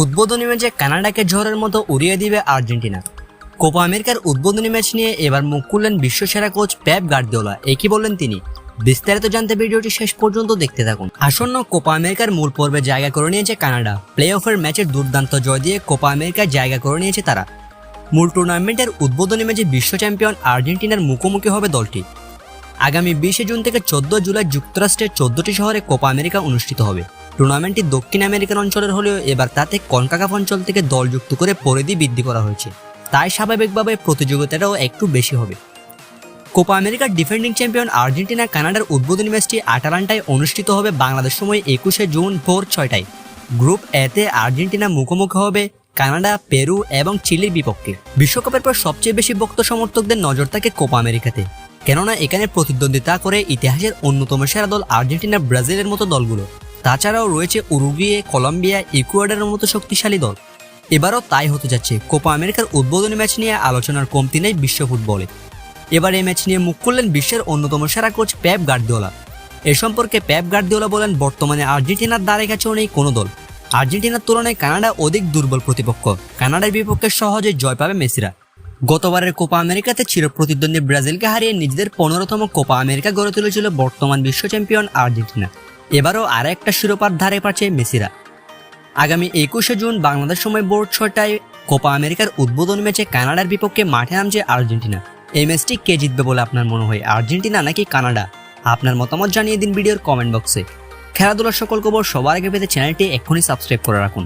উদ্বোধনী ম্যাচে কানাডাকে ঝড়ের মতো উড়িয়ে দিবে আর্জেন্টিনা। কোপা আমেরিকার উদ্বোধনী ম্যাচ নিয়ে এবার মুখ খুললেন বিশ্বসেরা কোচ প্যাপ গার্দিওলা। একই বললেন তিনি? বিস্তারিত জানতে ভিডিওটি শেষ পর্যন্ত দেখতে থাকুন। আসন্ন কোপা আমেরিকার মূল পর্বে জায়গা করে নিয়েছে কানাডা। প্লে অফের ম্যাচের দুর্দান্ত জয় দিয়ে কোপা আমেরিকায় জায়গা করে নিয়েছে তারা। মূল টুর্নামেন্টের উদ্বোধনী ম্যাচে বিশ্ব চ্যাম্পিয়ন আর্জেন্টিনার মুখোমুখি হবে দলটি। আগামী বিশে জুন থেকে চোদ্দ জুলাই যুক্তরাষ্ট্রের চোদ্দটি শহরে কোপা আমেরিকা অনুষ্ঠিত হবে। টুর্নামেন্টটি দক্ষিণ আমেরিকান অঞ্চলের হলেও এবার তাতে কনকাকাফ অঞ্চল থেকে দল যুক্ত করে পরিধি বৃদ্ধি করা হয়েছে। তাই স্বাভাবিকভাবে প্রতিযোগিতাটাও একটু বেশি হবে। কোপা আমেরিকার ডিফেন্ডিং চ্যাম্পিয়ন আর্জেন্টিনা, কানাডার উদ্বোধনী ম্যাচটি আটালান্টায় অনুষ্ঠিত হবে বাংলাদেশ সময় একুশে জুন ভোর ছয়টায়। গ্রুপ এতে আর্জেন্টিনা মুখোমুখি হবে কানাডা, পেরু এবং চিলির বিপক্ষে। বিশ্বকাপের পর সবচেয়ে বেশি ভক্ত সমর্থকদের নজর থাকে কোপা আমেরিকাতে। কেননা এখানে প্রতিদ্বন্দ্বিতা করে ইতিহাসের অন্যতম সেরা দল আর্জেন্টিনা, ব্রাজিলের মতো দলগুলো। তাছাড়াও রয়েছে উরুগুয়ে, কলম্বিয়া, ইকুয়েডারের মতো শক্তিশালী দল। এবারও তাই হতে যাচ্ছে। কোপা আমেরিকার উদ্বোধনী ম্যাচ নিয়ে আলোচনার কমতি নেই বিশ্ব ফুটবলে। এবার এই ম্যাচ নিয়ে মুখ করলেন বিশ্বের অন্যতম সেরা কোচ প্যাপ গার্দিওলা। এ সম্পর্কে প্যাপ গার্দিওলা বলেন, বর্তমানে আর্জেন্টিনার দ্বারে কাছেও নেই কোনো দল। আর্জেন্টিনার তুলনায় কানাডা অধিক দুর্বল প্রতিপক্ষ। কানাডার বিপক্ষে সহজে জয় পাবে মেসিরা। গতবারের কোপা আমেরিকাতে চির প্রতিদ্বন্দ্বী ব্রাজিলকে হারিয়ে নিজেদের পনেরোতম কোপা আমেরিকা গড়ে তুলেছিল বর্তমান বিশ্ব চ্যাম্পিয়ন আর্জেন্টিনা। এবারও আর একটা শিরোপার ধারে পাচ্ছে মেসিরা। আগামী একুশে জুন বাংলাদেশ সময় বোর্ড ছটায় কোপা আমেরিকার উদ্বোধন ম্যাচে কানাডার বিপক্ষে মাঠে নামছে আর্জেন্টিনা। এই ম্যাচটি কে জিতবে বলে আপনার মনে হয়, আর্জেন্টিনা নাকি কানাডা? আপনার মতামত জানিয়ে দিন ভিডিওর কমেন্ট বক্সে। খেলাধুলার সকল খবর সবার আগে পেতে চ্যানেলটি এক্ষুনি সাবস্ক্রাইব করে রাখুন।